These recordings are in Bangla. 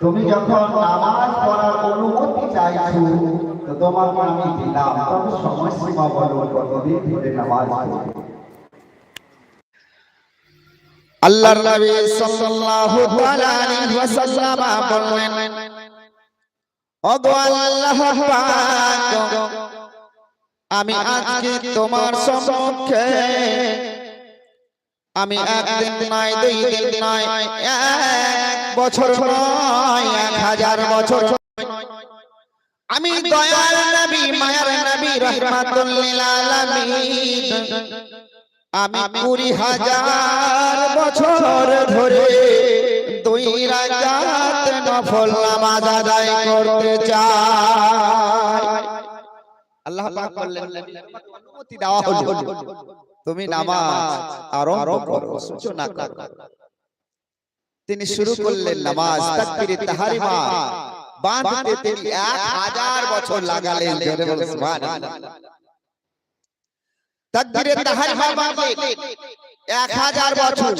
তুমি যখন নামাজ পড়ার অনুমতি চাইছো, তো তোমাকে আমি দিলাম। তবে সময়সীমা বলো কতদিন ধরে নামাজ আল্লাহর নবী সাল্লাল্লাহু আলাইহি বললেন, ওগো আল্লাহ পাক, আমি আজকে তোমার সম্মুখে আমি একদিন নয় দুই দিন নয় এক বছর নয় এক হাজার বছর আমি দয়ার নবী মায়ার নবী রহমাতুল লিল আলামিন। আমি কুড়ি হাজার বছর ধরে দুই রাকাত নফল নামাজ আদায় করতে চাই। আল্লাহ পাক বললেন অনুমতি দেওয়া হলো। তুমি নামাজ আরম্ভ করো সূচনা করো। তিনি শুরু করলেন নামাজ তাকবীরে তাহরিমা। বাঁধতে তিনি এক হাজার বছর লাগালেন জোরে বলে সুবহানাল্লাহ। তাকবীরে তাহরিমা বাঁধতে এক হাজার বছর।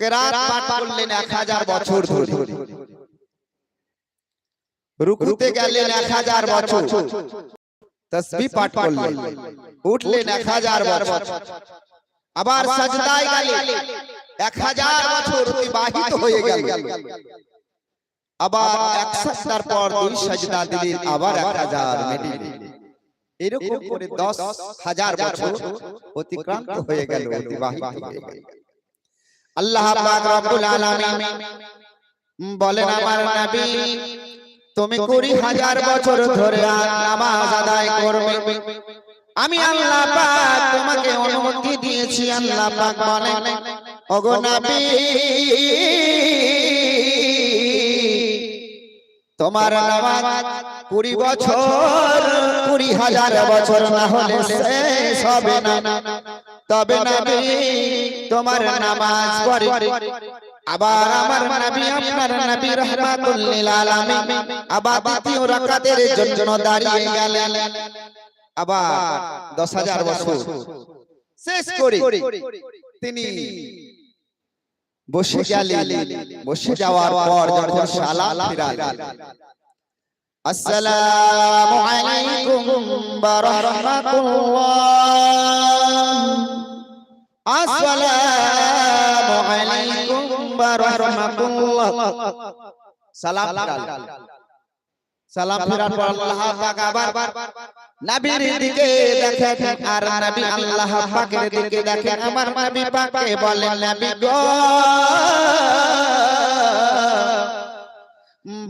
কেরাত পাঠ করলেন এক হাজার বছর ধরে। রুকুতে গেলেন এক হাজার বছর। তসবিহ পাঠ করলেন। উঠলেন এক হাজার বছর। আবার সাজদায় গেলেন এক হাজার বছর অতিবাহিত হয়ে গেল। আবার এক সপ্তাহ পর দুই সাজদা দিলেন আবার এক হাজার এরকম করে দশ হাজার বছর অতিক্রান্ত হয়ে গেল অতিবাহিত হয়ে গেল। আল্লাহ পাক রব্বুল আলামিন বলেন আমার নবী তুমি কুড়ি হাজার বছর ধরে নামাজ আদায় করবে। আমি আল্লাহ পাক তোমাকে অনুমতি দিয়েছি আল্লাহ পাক বলেন ওগো নবী। তোমার নামাজ কুড়ি বছর কুড়ি হাজার বছর না হলে শেষ হবে না। তবে নবী তোমার নামাজ পড়ে। আবার আমার নবী আপনার নবী রহমাতুল লিল আলামিন আবার দ্বিতীয় রাকাতের জন্য দাঁড়িয়ে গেলেন। আবার 10000 বছর। শেষ করে। তিনি বসে গেলেন। বসে যাওয়ার পর যখন সালাম ফিরালেন আসসালামু আলাইকুম ওয়া রাহমাতুল্লাহ। আসসালামু আলাইকুম ওয়া রাহমাতুল্লাহ সালাম সালাম ফিরার পর আল্লাহ পাক আবার নবীর দিকে দেখেন আর নবী আল্লাহ পাকের দিকে দেখেন আমার নবী পাকে বলেন নবী গো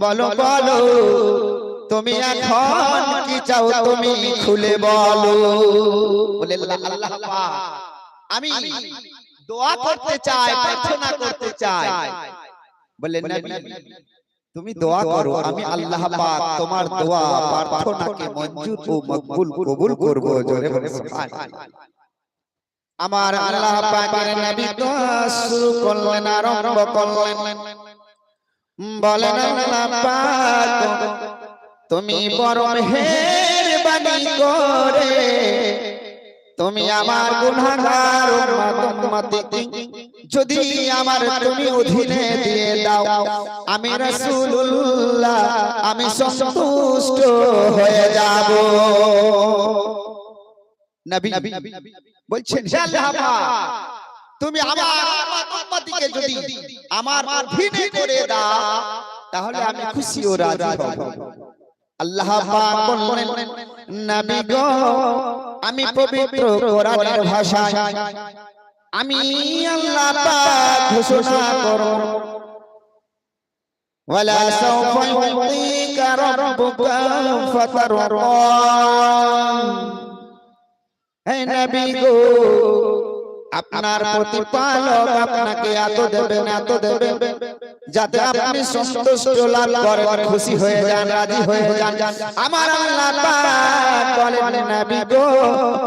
বলো বলো তুমি এখন কি চাও তুমি খুলে বলো বলে আল্লাহ পাক আমি দোয়া করতে চাই প্রার্থনা করতে চাই বলে নবী তুমি দোয়া করো আমি আল্লাহ পাক তোমার দোয়া প্রার্থনাকে মঞ্জুর ও মকবুল কবুল করব জোরে বলে সুবহানাল্লাহ আমার আল্লাহ পাকের নবী দোয়া শুরু করলেন আরম্ভ করলেন। বলেন আল্লাহ পাক তুমি বড় মেহেরবানি করে তুমি আমার গুনাহগার উম্মতকে যদি আমার তুমি অধীনে দিয়ে দাও আমি রাসূলুল্লাহ আমি সন্তুষ্ট হয়ে যাব। নবী বলছেন হে আল্লাহ তুমি আমার উম্মতকে যদি আমার অধীনে করে দাও তাহলে আমি খুশি ও রাজি হব। আল্লাহ পাক বললেন নবী গো আমি পবিত্র কোরআনের ভাষায় আমি আল্লাহ পাক ঘোষণা করব। ওয়ালা সাওফা ইউতিকা রাব্বুকা ফাতারদা হে নবী গো আপনার প্রতিপালক আপনাকে এত দেবেন এত দেবেন। যাতে আপনি সন্তুষ্ট লাভ করেন খুশি হয়ে যান রাজি হয়ে যান। আমার আল্লাহ পাক বলেন নবী গো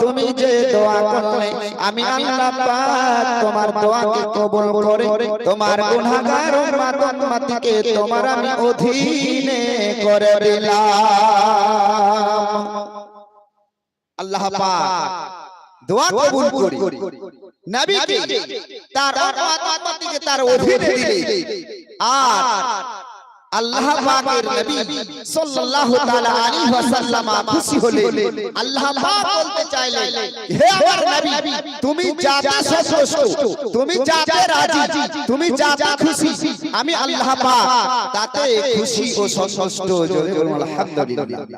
তুমি যে দোয়া করলে আমি আল্লাহ পাক তোমার দোয়াকে কবুল করে তোমার গুনাহগার উম্মত উম্মতিকে তোমার আমি অধীনে করে দিলাম। আল্লাহ পাক দোয়া কবুল করি। নবীকে তার উম্মতকে তার অধীনে দিলে আর আল্লাহ পাকের নবী সাল্লাল্লাহু তাআলা আলাইহি ওয়াসাল্লাম খুশি হলে আল্লাহ পাক বলতে চাইলেন হে আমার নবী তুমি যাতে সন্তুষ্ট তুমি যাতে রাজি তুমি যাতে খুশি আমি আল্লাহ পাক তাতে খুশি ও সন্তুষ্ট আলহামদুলিল্লাহ।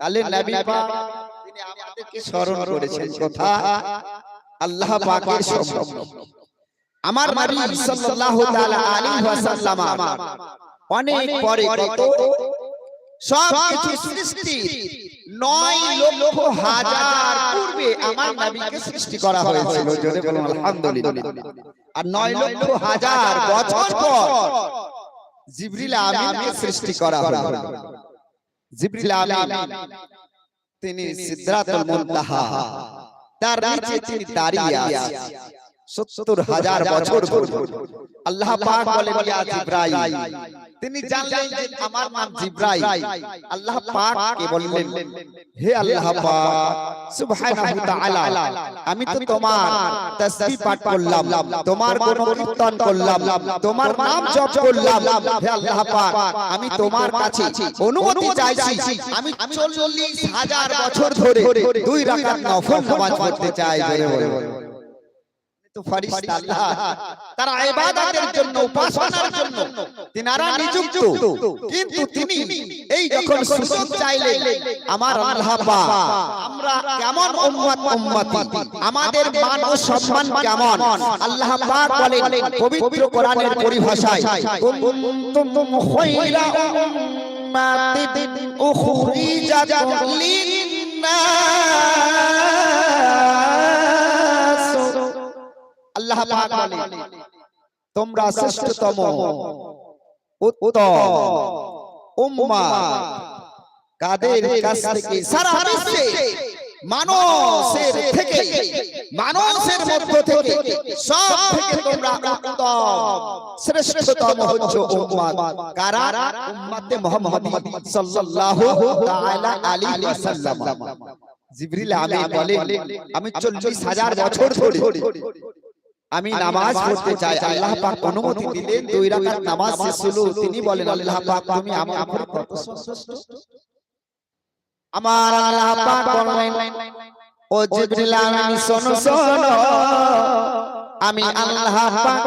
তাহলে নবী পাক তিনি আমাদেরকে স্মরণ করেছেন। কথা। আল্লাহ পাকের সম্মান আমার নবী সাল্লাল্লাহু তাআলা আলাইহি ওয়াসাল্লাম অনেক পরে কত? সব কিছু সৃষ্টি নয় লক্ষ হাজার পূর্বে আমার নবীকে সৃষ্টি করা হয়েছিল। জোরে বলুন আলহামদুলিল্লাহ। আর নয় লক্ষ হাজার বছর পর জিবরিল আমিনকে সৃষ্টি করা হলো। জিবরিল আমিন তিনি সিদরাতুল মুনতাহা। তার নিচে তিনি দাঁড়িয়ে আছেন। সত্তর হাজার বছর আল্লাহ পাক বলেন ইয়া জিব্রাইল। তিনি জানলেন যে আমার নাম জিব্রাইল। আল্লাহ পাক কে বললেন হে আল্লাহ পাক সুবহানাহু তাআলা আমি তো তোমার তাসবিহ পাঠ করলাম তোমার করলাম তোমার নাম জপ করলাম। হে আল্লাহ পাক আমি তোমার কাছে অনুমতি চাইছি আমি 40 হাজার বছর ধরে দুই রাকাত নফল নামাজ পড়তে চাই জোরে বলো তো ফারিস্তা আল্লাহ। তারা ইবাদতের জন্য উপাসনার জন্য তিনারা নিযুক্ত। কিন্তু তিনি এই যখন সুযোগ চাইলেন আমার আল্লাহ পাক আমরা কেমন উম্মত উম্মতি আমাদের মান ও সম্মান কেমন? আল্লাহ পাক বলেন পবিত্র কোরআনের পরিভাষায় কুনতুম খায়রা উম্মাতিন উখরিজাত লিন-নাস। আল্লাহ পাক বলে তোমরা শ্রেষ্ঠতম উত্তম উম্মাহ কাদের কাছ থেকে সারা বিশ্বে মানুষের থেকে মানুষের মধ্য থেকে সব থেকে তোমরা উত্তম। শ্রেষ্ঠতম হচ্ছে কারা? উম্মতে মুহাম্মদী সাল্লাল্লাহু তাআলা আলাইহি ওয়াসাল্লাম। জিবরিল আমিন বলেন আমি 40 হাজার বছর ধরে আমি নামাজ পড়তে চাই আল্লাহ পাক অনুমতি দিলেন দুই রাকাত নামাজ শেষ হলো তিনি বলেন আল্লাহ পাক তুমি আমার উপর কত সন্তুষ্ট আমার আল্লাহ পাক বলেন ও জিবরিল আমিন শোনো শোনো আমি আল্লাহ পাক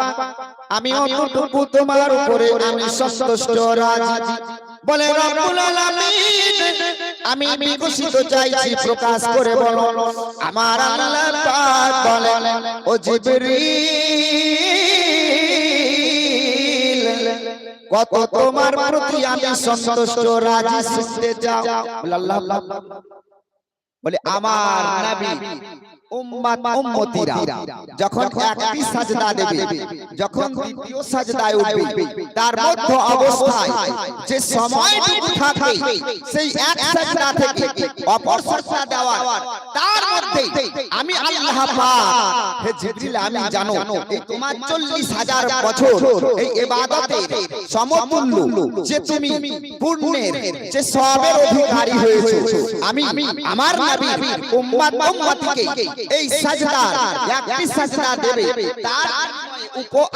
আমি অতটুকু তোমার উপরে আমি সন্তুষ্ট রাজি। বলে রব্বুল আলামিন আমি বিকশিত চাইছি প্রকাশ করে বলো। আমার আল্লাহ পাক বলেন ও জিবরিল কত তোমার প্রতি আমি সন্তুষ্ট রাজি শুনতে চাও। বলে আল্লাহ পাক। বলে আমার নবী উম্মতিরা। যখন একটি সাজদা দেবে যখন দ্বিতীয় সাজদায় উঠবে তার মধ্যে অবস্থায় যে সময়টুকু থাকবে সেই এক সাজদা থেকে অপর সাজদা দেওয়ার। তার মধ্যে আমি আল্লাহ পাক। হে জিবরিল আমি জানো এই তোমার 40000 বছর এই ইবাদতের সমতুল্য যে তুমি পুণ্যের যে সবের অধিকারী হয়েছো। আমি আমার নবী উম্মত উম্মতিকে এই সাজদা একটি সাজদা দেবে। তার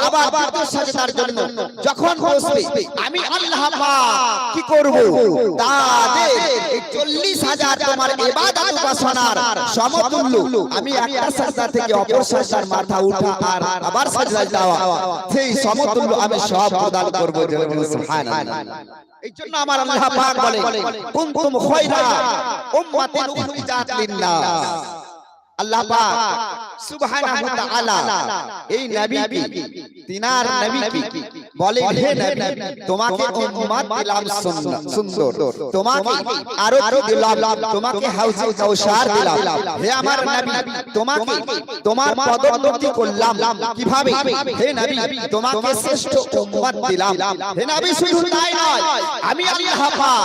আবার সাজদার জন্য যখন বসবে আমি আল্লাহ পাক কি করব? তাদের এই 40000 তোমার ইবাদত উপাসনার সমতুল্য। আমি একটা সাজদা থেকে অপর সাজদার মাথা উঠা আর আবার যাওয়া সেই সমতুল্য আমি সব প্রদান করব সুবহানাল্লাহ। এই জন্য আমার আল্লাহ পাক বলে কুনতুম খায়রা উম্মাতিন উখরিজাত লিন-নাস। আল্লাহ পাক সুবহানাহু ওয়া তাআলা এই নবীকে তিনার নবীকে বলে হে নবী তোমাকে উম্মত দিলাম সুন্দর। তোমাকে আরও আরও দিলাম। তোমাকে হাউজে কাউসার দিলাম। হে আমার নবী তোমাকে তোমার পদোন্নতি করলাম। কীভাবে? হে নবী তোমাকে শ্রেষ্ঠ উম্মত দিলাম। হে নবী শুধু তাই নয় আমি আল্লাহ পাক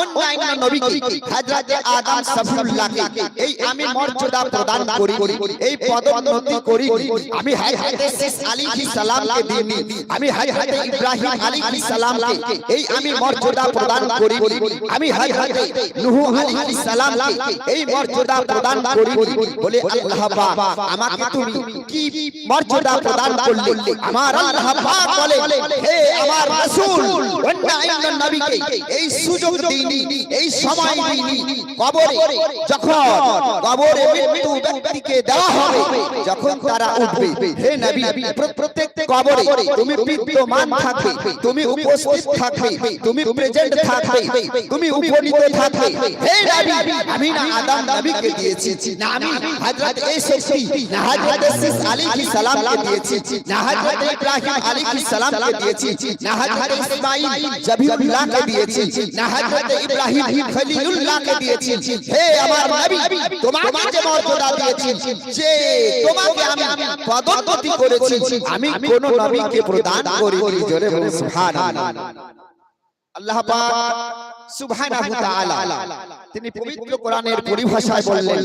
অন্যান্য নবীকে হযরত আদম সফিউল্লাহকে এই আমি মর্যাদা প্রদান করি এই পদোন্নতি করি আমি হযরত শেষ আলাইহিস সালামকে দিইনি। আমি হযরত হযরত ইব্রাহিম আলাইহিস সালামকে এই আমি মর্যাদা প্রদান করিনি আমি হযরত নূহ আলাইহিস সালামকে এই মর্যাদা প্রদান করিনি বলে আল্লাহ পাক আমাকে তুমি কি মর্যাদা প্রদান করলে? আমার আল্লাহ পাক বলে হে আমার রাসূল অন্য অন্য নবীকে এই সুযোগ দিইনি এই সময় দিইনি কবরে যখন কবরে মৃত্যু ব্যক্তিকে দেওয়া হবে যখন তারা উঠবে হে নবী প্র- প্রত্যেক কবরে তুমি বিদ্যমান থাকবে তুমি উপস্থিত থাকবে তুমি প্রেজেন্ট থাকবে তুমি উপনীত থাকবে হে নবী আমি না আদম নবীকে দিয়েছি না আমি হযরত এসেছি না হযরত সিস আলাইহিস সালামকে দিয়েছি না হযরত ইব্রাহিম আলাইহিস সালামকে দিয়েছি না হযরত ইসমাঈল জবিউল্লাহকে দিয়েছি না হযরত ইব্রাহিম খলিলুল্লাহকে দিয়েছি হে আমার নবী তোমাকে যে মর্যাদা দিয়েছি যে তোমাকে আমি পদোন্নতি করেছি আমি কোন নবীকে প্রদান করিনি জোরে বলুন সুবহানাল্লাহ। আল্লাহ পাক সুবহানাহু তাআলা তিনি পবিত্র কোরআনের পরিভাষায় বললেন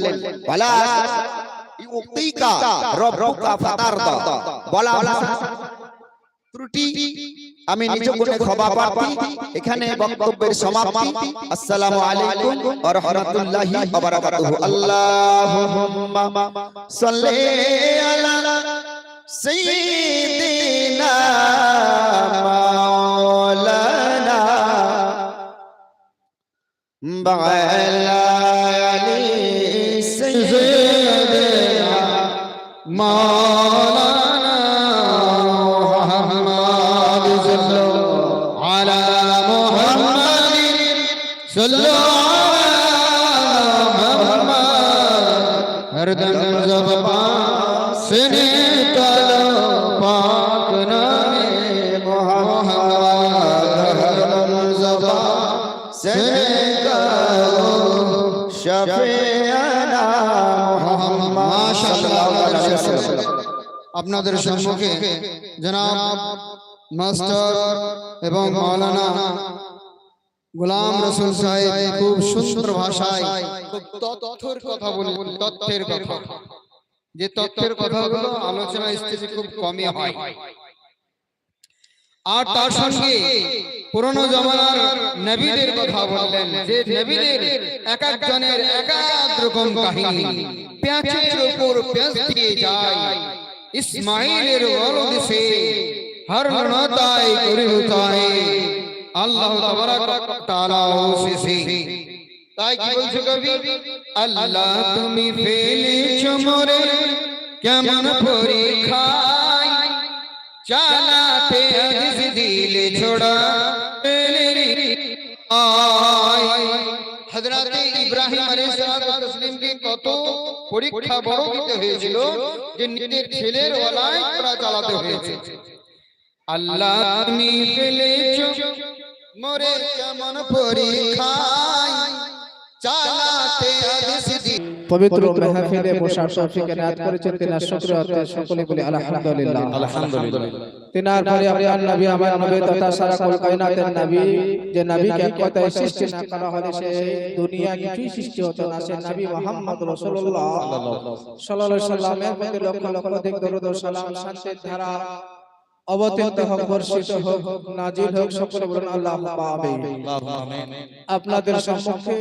ওয়ালা ইউতিকা রাব্বুকা ফাতারদা। বলা ত্রুটি আমি নিজ গুণে ক্ষমা প্রার্থী। এখানে বক্তব্যের সমাপ্তি। আসসালামু আলাইকুম ওয়া রাহমাতুল্লাহি ওয়া বারাকাতুহু। আল্লাহুম্মা সাল্লি আলা سيدنا مولانا بعلالي سيدنا مولانا আপনাদের সম্মুখে জনাব মাস্টার এবং মাওলানা গোলাম রসুল সাহেব খুব সুন্দর ভাষায় খুব তথ্যের কথা বললেন তথ্যের কথা যে তথ্যের কথাগুলো আলোচনা স্থিতি খুব কমই হয়। আর তার সঙ্গে পুরনো জমানার নবীদের কথা বললেন। যে নবীদের এক একজনের এক এক রকম কাহিনী। পেঁচের উপর পেঁচ দিয়ে যায়। ইসমাইলের ওলদ সে হর নতাই করি হুতাই আল্লাহ তাবারাক তাআলা ওসিসি তাই কি বলছো কবি? আল্লাহ তুমি ফেলেছো মোরে। কেমন পরীক্ষায় চালাতে আজিজ দিলে ছোড়া আয়। হযরত ইব্রাহিম আলাইহিস সালাতু তাসলিমকে কত পরীক্ষা বড় দিতে হয়েছিল যে নিজের ছেলের ওলায় ওরা চালাতে হয়েছে। আল্লাহ তুমি ফেলেছো, মোরে কেমন পরীক্ষায়? চালাতে আজিজ দিলে পবিত্র মেহফিলে বসার তৌফিক এনায়েত করেছেন তিনার শুকরিয়াতে সকলে বলি আলহামদুলিল্লাহ। আলহামদুলিল্লাহ। তিনার পরে আপনার নবী আমার নবী তথা সারা কুল কায়নাতের নবী যে নবীকে কথায় সৃষ্টি না করা হলে সে দুনিয়া কিছুই সৃষ্টি হতো না সে নবী মুহাম্মদ রাসূলুল্লাহ। সাল্লাল্লাহু আলাইহি সাল্লামের প্রতি লক্ষ লক্ষ অধিক দরুদ ও সালাম শান্তির ধারা অবতীর্ণ হোক বর্ষিত হোক নাজিল হোক সকলে বলুন আল্লাহুম্মা আমিন। আপনাদের সম্মুখে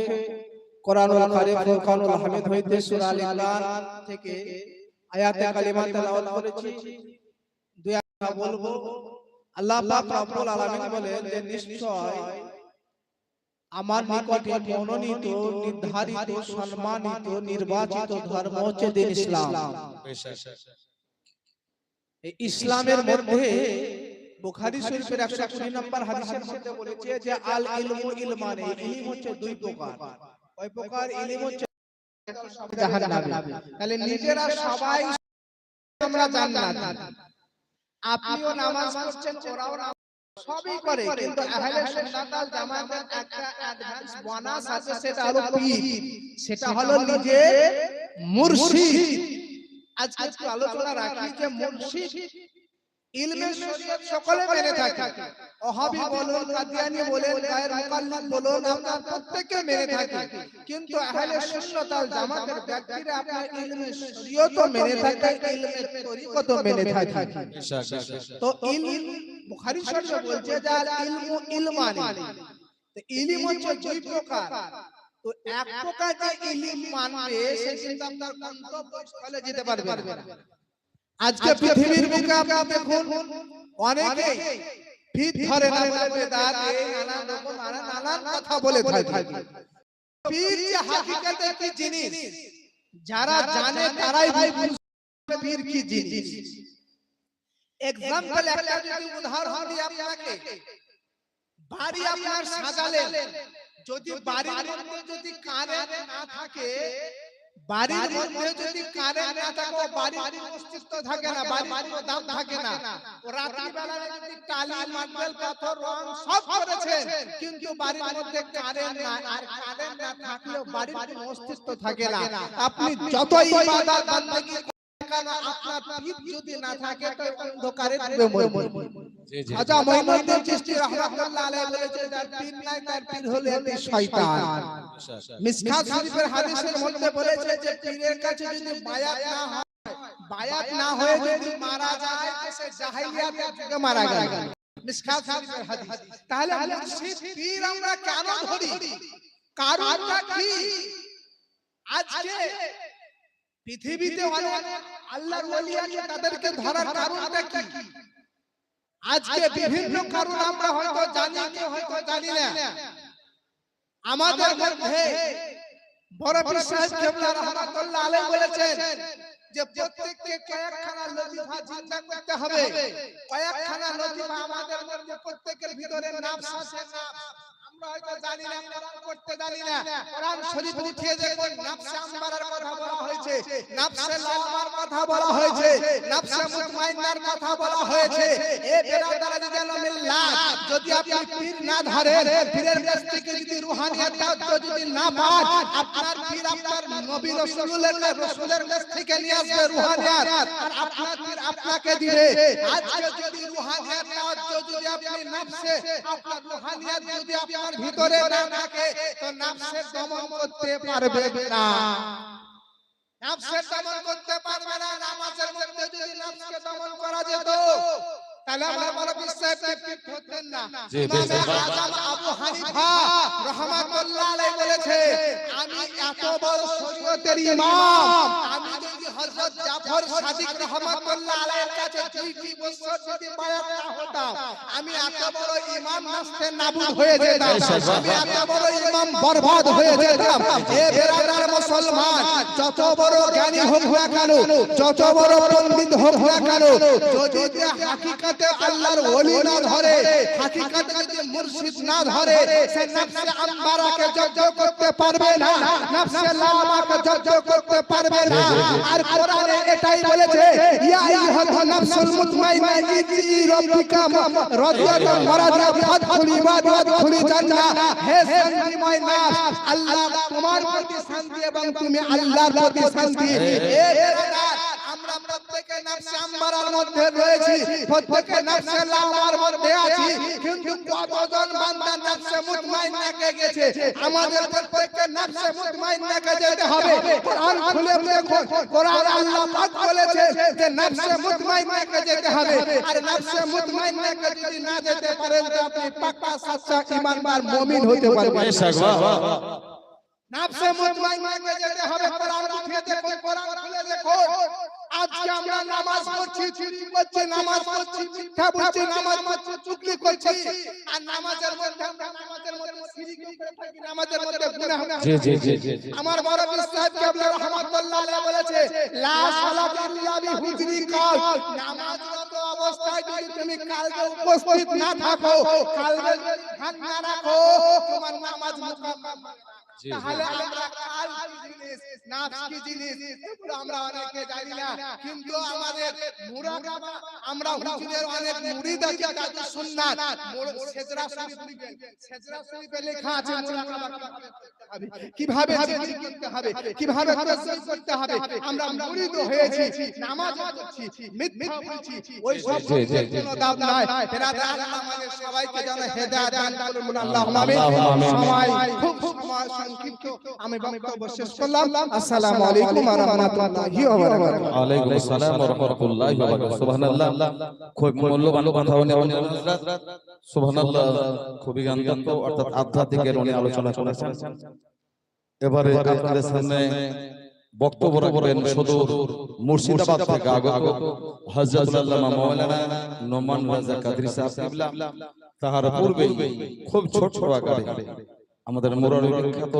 কোরআনুল কারীম ফুরকানুল হামিদ হইতে সূরা আল ইমরান থেকে আয়াতে কালিমা তেলাওয়াত করেছি। দুই বলব আল্লাহ পাক রব্বুল আলামিন বলেন যে নিশ্চয় আমার নিকটে মনোনীত নির্ধারিত সম্মানিত নির্বাচিত ধর্ম হচ্ছে দিন ইসলাম। ইসলামের মধ্যে বুখারী শরীফের 120 নম্বর হাদিসের মধ্যে বলেছে যে আল ইলমু ইলমানে ইলম হচ্ছে দুই প্রকার। ওই প্রকার ইলম হচ্ছে জাহান্নামী। তাহলে নিজেরা সবাই আমরা জান্নাত। আপনিও নামাজ পড়ছেন ওরাও সবই করে কিন্তু আহলে সুন্নাত ওয়াল জামাতের একটা অ্যাডভান্স বোনাস আছে সেটা হলো পীর। সেটা হলো নিজে মুর্শিদ। আজকে আলোচনা রাখি যে মুর্শিদ ইলমে শরীয়ত সকলে মেনে থাকে। ওহাবি বলুন কাদিয়ানি বলেন গায়ের মুকাল্লিদ বলুন আমরা প্রত্যেকে মেনে থাকি। কিন্তু আহলে সুন্নাত ওয়াল জামাতের ব্যক্তিরা আপনার ইলমে শরীয়তও মেনে থাকে ইলমে তরিকতও মেনে থাকে। তো ইলম বুখারী শরীফে বলছে যে আল ইলমু ইলমানি। তো ইলম হচ্ছে দুই প্রকার। তো এক প্রকার যে ইলম মানবে সে কিন্তু আপনার গন্তব্যস্থলে যেতে পারবে না। আজকে পৃথিবীর বুকে আপনি দেখুন অনেকে ফিট ধরে না বলে বেদাত এই নানান রকম নানান নানান কথা বলে থাকে। পীর যে হাকিকতে কি জিনিস? যারা জানে তারাই ভাই বুঝবে পীর কি জিনিস। এক্সাম্পল একটা যদি উদাহরণ দিই আপনাকে। বাড়ি আপনার সাজালেন। যদি বাড়ির মধ্যে যদি কারেন্ট না থাকে বাড়ির মধ্যে যদি কারেন্ট না থাকে বাড়ির অস্তিত্ব থাকে না বাড়ির দাম থাকে না। রাত্রিবেলা যদি টালি মার্বেল পাথর রং সব করেছেন কিন্তু বাড়ির মধ্যে কারেন্ট না আর কারেন্ট না থাকলেও বাড়ির অস্তিত্ব থাকে না। আপনি যতই ইবাদত বান্দাগি আপনার যদি না থাকে তো অন্ধকারে ডুবে আচ্ছা চিশতি রাহমাতুল্লাহ আলাইহি যার নাই তার পীর হলো শয়তান। মিসকাত শরীফের হাদিসের মধ্যে বলেছে যে পীরের কাছে যদি বায়াত না হয় বায়াত না হয়ে যদি মারা যায় তো সে জাহেলিয়াতের যুগে মারা গেল মিসকাত শরীফের হাদিস তাহলে মুর্শিদ পীর আমরা কেন ধরি কারণটা কি আজকে পৃথিবীতে অনেক আল্লাহর ওলি আছে তাদেরকে ধরার কারণটা কি আজকে বিভিন্ন কারণ আমরা হয়তো জানি কি হয়তো জানি না আমাদের মধ্যে বড় পীর সাহেব কেবলা রহমাতুল্লাহ আলাইহি বলেছেন যে প্রত্যেককে কয়েকখানা লতিফা জিন্দা করতে হবে। কয়েকখানা লতিফা আমাদের মধ্যে প্রত্যেকের ভিতরে নাফস আছে নাফস। আমরা হয়তো জানি না। কোরআন না, যদি আপনি না যদি না আপনাকে দিবে। আজকে যদি রুহানিয়াত দাওয়াত যদি আপনি নাফসে, আপনার রুহানিয়াত যদি আপনার ভিতরে না থাকে তো নাফসের দমন করতে পারবে না নাফসের দমন করতে পারবে না নামাজের মধ্যে যদি নাফসকে দমন করা যেত তাহলে আমরা বড় বিশ্বাস হতেন না। ইমামে আযম আবু হানিফা রাহমাতুল্লাহ আলাইহি বলেছে আমি এত বড় শরীয়তের ইমাম আমি হযরত জাফর সাদিক রাহমাতুল্লাহ আলাইহির কাছে দুইটি বছর যদি বায়াত না হতাম আমি এত বড় ইমাম নাস্তে নাবুদ হয়ে যেতাম আমি এত বড় ইমাম বরবাদ হয়ে যেতাম। এ বেরাদার মুসলমান যত বড় জ্ঞানী হোক না কেন যত বড় পণ্ডিত হোক না কেন যদি হাকিকতে আল্লাহর ওলি না ধরে হাকিকতে যদি মুর্শিদ না ধরে সে নফসে আম্বারাকে জব্দ করতে পারবে না নফসে লাওয়ামাকে জব্দ করতে পারবে না। আর কোরআনে এটাই বলেছে ইয়া আইয়ুহান নাফসুল মুতমাইনা ইতি রাব্বিকা রাদিয়াতান মারাদিয়া ফাদখুলি ইবাদি ওয়াদখুলি জান্নাহ। হে শান্তিময় নাফস আল্লাহ তোমার প্রতি শান্তি এবং তুমি আল্লাহর প্রতি শান্তি। এ বেরাদার আমরা প্রত্যেকে নফসে আম্বারার মধ্যে রয়েছি প্রত্যেকে নফসে লাওয়ার মধ্যে আছি কিন্তু কতজন বান্দা নফসে মুতমাইন্নাকে গেছে? আমাদের প্রত্যেককে নফসে মুতমাইন্নাকে যেতে হবে। কোরআন খুলে দেখুন কোরআন আল্লাহ পাক বলেছে যে নফসে মুতমাইন্নাকে যেতে হবে। আর নফসে মুতমাইন্নাকে যদি না যেতে পারেন তো আপনি পাক্কা সাচ্চা ঈমানদার মুমিন হতে পারবেন। নাফসে মুতমাইন্নাকে যেতে হবে কোরআন উঠিয়ে দেখুন কোরআন খুলে দেখুন। আজকে আমরা নামাজ পড়ছি চুরি করছি নামাজ পড়ছি মিথ্যা বলছি নামাজ পড়ছি চুগলি করছি আর নামাজের মধ্যে নামাজের মধ্যে শিরিক করে থাকি নামাজের মধ্যে গুনাহ জি। আমার বড় পীর সাহেব কেবলা রহমাতুল্লাহ আলাইহি বলেছে লা সালাত ইল্লা বিহুজরি কাল নামাজরত অবস্থায় যদি তুমি কালকে উপস্থিত না থাকো কালকে ধ্যান না রাখো তোমার নামাজ মুকাম্মাল। তাহলে আমরা কাল কি জিনিস নাফস কি জিনিস এগুলো আমরা অনেকে জানি না। কিন্তু আমাদের মুরাকাবা আমরা হুজুরের অনেক মুরিদ আছে তাদের সুন্নাত। সেজরা শরীফ সেজরা শরীফে লেখা আছে মুরাকাবা কীভাবে জিকির করতে হবে? কীভাবে তাসবিহ করতে হবে? আমরা মুরিদ হয়েছি নামাজ পড়ছি মিথ্যা বলছি ওই সব। কোনো দাম নাই। আল্লাহ আমাদের সবাইকে যেন হেদায়েত দান করুন আল্লাহুম্মা আমিন আল্লাহুম্মা সবাই খুব খুব সময় সংক্ষিপ্ত আমি বক্তব্য শেষ করলাম। আসসালামু আলাইকুম ওয়া রাহমাতুল্লাহি ওয়া বারাকাতুহু। ওয়ালাইকুম আসসালাম ওয়া রাহমাতুল্লাহি ওয়া বারাকাতুহু। সুবহানাল্লাহ। খুব মূল্যবান কথা উনি হযরত সুবহানাল্লাহ। খুবই অর্থাৎ আধ্যাত্মিকের উনি আলোচনা করেছেন। এবারে আপনাদের সামনে বক্তব্য রাখবেন সুদূর মুর্শিদাবাদ থেকে আগত হযরত আল্লামা মাওলানা নোমান রাজা কাদরি সাহেব তাহার পূর্বে খুব ছোট ছোট আকারে আমাদের মুরারি বিখ্যাত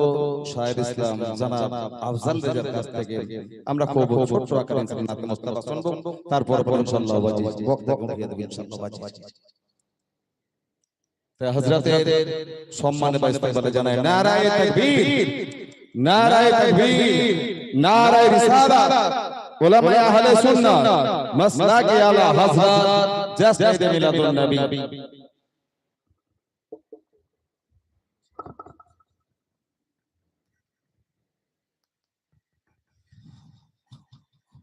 শায়ের ইসলাম জানাব আফজাল রেজার কাছ থেকে। আমরা খুব ছোট আকারে নাতে মুস্তাফা শুনব। তারপর পর ইনশাআল্লাহ বাজি দেব ইনশাআল্লাহ বাজি হযরতের সম্মানে বা ইস্তেকবালে জানায় নারায়ে তাকবীর নারায়ে তাকবীর নারায়ে রিসালাত। আহলে সুন্নাহ মাসলাকে আলা হযরত জাসদ মিলাদুন নবী।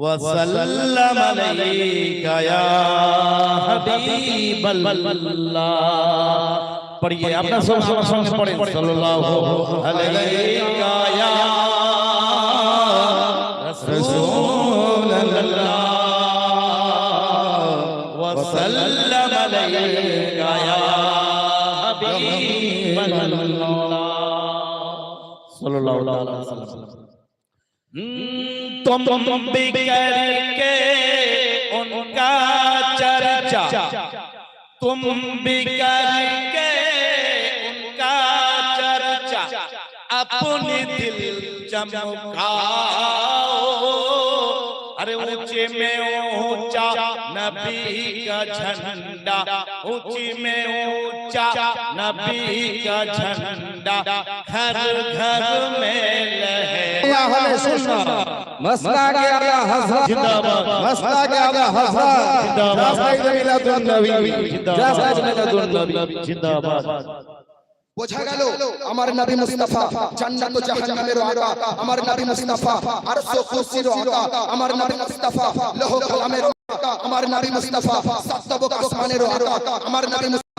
وسلم عليك يا حبيب الله पढ़िए अपना सब सब संग पढ़े सल्लल्लाहु अलैहि या रसूल अल्लाह वसल्लम अलैहि का या हबीब अल्लाह सल्लल्लाहु अलैहि वसल्लम। तुम बिगड़ के उनका चर्चा तुम बिगड़ के उनका चर्चा अपने दिल चमकाओ अरे ऊँचे में ऊँचा नबी का झंडा। ऊँची में ऊँचा नबी का झंडा। घर घर में मस्ता क्या गया हज़रत। मस्ता क्या गया हज़रत। जिंदाबाद। जिंदाबाद। जिंदाबाद। বোঝা গেল আমার নবী মুস্তাফা জান্নাত ও জাহান্নামের আকা আমার নবী মুস্তাফা আরশ ও কুরসির আকা আমার নবী মুস্তাফা লৌহ কলমের আকা আমার নবী মুস্তাফা সাতবক আসমানের আকা আমার নবী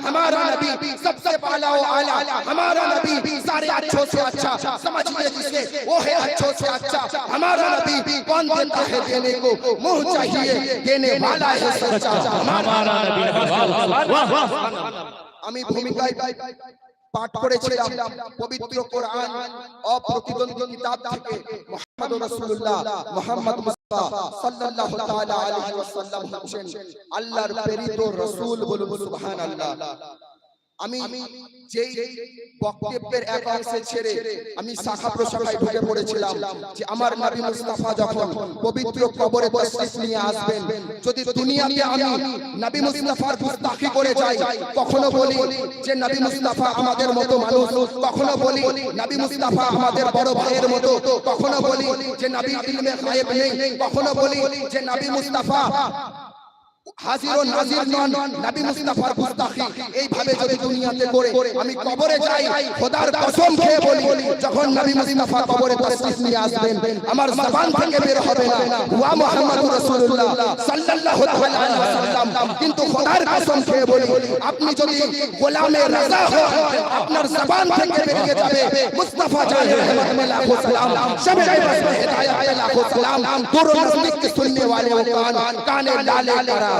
हमारा नबी सबसे आला व आला हमारा नबी सारे अच्छों से अच्छा समझिए जिसे वो है अच्छों से अच्छा हमारा नबी कौन देता है देने को मुंह चाहिए देने वाला है सच्चा हमारा नबी वाह वाह আমি ভূমিকায় পাঠ করেছিলাম পবিত্র কোরআন অপ্রতিদ্বন্দ্বী কিতাব থেকে মুহাম্মদ রাসূলুল্লাহ মুহাম্মদ মুস্তাফা সাল্লাল্লাহু তাআলা আলাইহি ওয়াসাল্লাম হচ্ছেন আল্লাহর প্রেরিত রাসূল বলুন সুবহানাল্লাহ আমি যেই বক্তব্যের এক অংশে ছেড়ে আমি শাখা প্রশাখায় ঢুকে পড়েছিলাম যে আমার নবী মুস্তাফা যখন পবিত্র কবরে তশরিফ নিয়ে আসবেন যদি দুনিয়াতে আমি নবী মুস্তাফার গুস্তাখি করে যাই কখনো বলি যে নবী মুস্তাফা আমাদের মতো মানুষ কখনো বলি নবী মুস্তাফা আমাদের বড় ভাইয়ের মতো কখনো বলি যে নবী ইলমে গায়েব নেই কখনো বলি যে নবী মুস্তাফা হাজির ও নাজির নন নবী মুস্তাফার গুস্তাখি এইভাবে যদি দুনিয়াতে করে আমি কবরে যাই খোদার কসম খেয়ে বলি যখন নবী মুস্তাফা কবরে তশরিফ নিয়ে আসবেন আমার জবান থেকে বের হবে না ওয়া মুহাম্মাদুর রাসূলুল্লাহ সাল্লাল্লাহু তাআলা আলাইহি ওয়াসাল্লাম কিন্তু খোদার কসম খেয়ে বলি আপনি যদি গোলামে রাজা হন আপনার জবান থেকে বেরিয়ে যাবে মুস্তাফা জানে रहमत में लाखों सलाम शब बस में हिदायत में लाखों सलाम दूर नजदीक के सुनने वाले वो कान काने लाले करा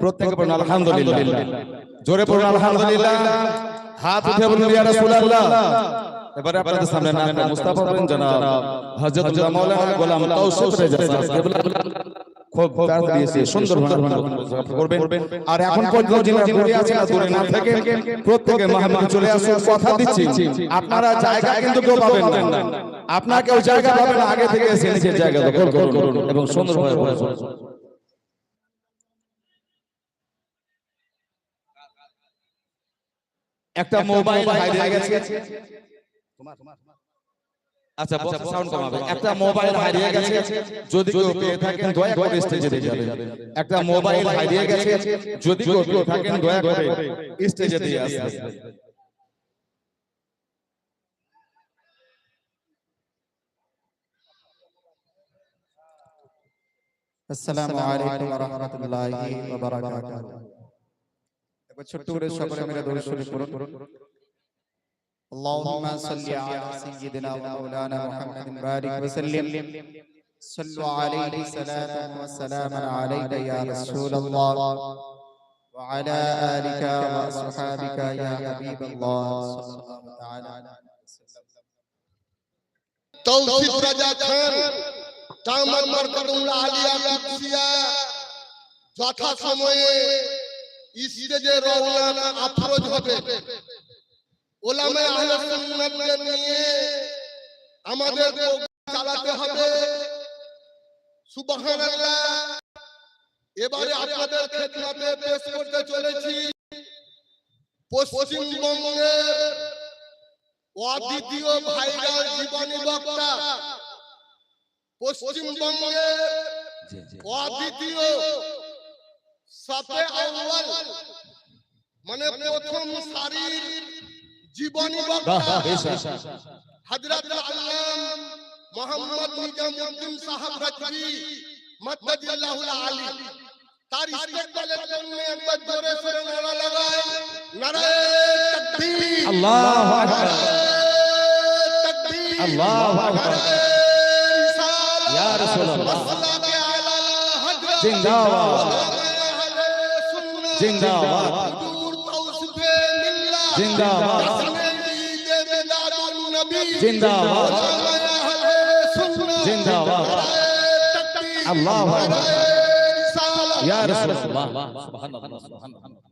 প্রত্যেকে পড়ুন আলহামদুলিল্লাহ। জোরে পড়ুন আলহামদুলিল্লাহ। হাত উঠে বলুন এবারে আপনাদের সামনে নাম মুস্তাফা বিন জনাব হযরত মাওলানা গোলাম তাওসিফ রেজা সাহেব। খুব তাড়াতাড়ি এসে সুন্দর করবেন আর এখন পর্যন্ত যিনি দূরে আছেন না দূরে না থেকে প্রত্যেকে মাহমুদ চলে আসুন কথা দিচ্ছি। আপনারা জায়গা কিন্তু কেউ পাবেন না আপনাকে ওই জায়গা পাবেন আগে থেকে এসে নিজের জায়গা দখল করুন এবং সুন্দরভাবে বসুন একটা মোবাইল হারিয়ে গেছে আচ্ছা সাউন্ড কমাবে। একটা মোবাইল হারিয়ে গেছে যদি কেউ পেয়ে থাকেন দয়া করে স্টেজে দিয়ে যাবেন একটা মোবাইল হারিয়ে গেছে যদি কেউ পেয়ে থাকেন দয়া করে স্টেজে দিয়ে আসবেন আসসালামু আলাইকুম ওয়া রাহমাতুল্লাহি ওয়া বারাকাতুহু। একবার ছোট্ট করে সকলে মিলে দরুদ শরীফ পড়ুন اللهم صل على سيدنا ومولانا محمد بارك وسلم صلوا عليه صلاة وسلاما عليك يا رسول الله وعلى آلك وأصحابك يا حبيب الله صلى الله تعالى عليه وسلم তৌসিফ রাজা খান জামাত মার্কাতুল্লাহ আলিয়া কুদসিয়া যথা সময়ে স্টেজে রওনা আফরোজ হবে ওলামে আহলে সুন্নাতকে নিয়ে আমাদের চালাতে হবে। সুবহানাল্লাহ। এবারে আপনাদের খেদমতে পেশ করতে চলেছি। পশ্চিমবঙ্গের অদ্বিতীয় ভাইরাল জীবনী বক্তা। পশ্চিমবঙ্গের অদ্বিতীয় সাথে আউয়াল। মানে প্রথম সারির জীবনী বক্তা। হযরত আল্লাম মোহাম্মদ নিজামউদ্দিন সাহেব রাজবি মাদ্দাজিল্লাহুল আলী। তার ইস্তেকবালের জন্য একবার জোরে সোরে নারা লাগায়। নারায়ে তাকবীর। আল্লাহু আকবার। তাকবীর। আল্লাহু আকবার। ইয়া রাসূলুল্লাহ। জিন্দাবাদ। জিন্দাবাদ। জিন্দাবাদ। জিন্দাবাদ। জিন্দাবাদ। আল্লাহু আকবার। ইয়া রাসূলুল্লাহ। সুবহানাল্লাহ সুবহানাল্লাহ।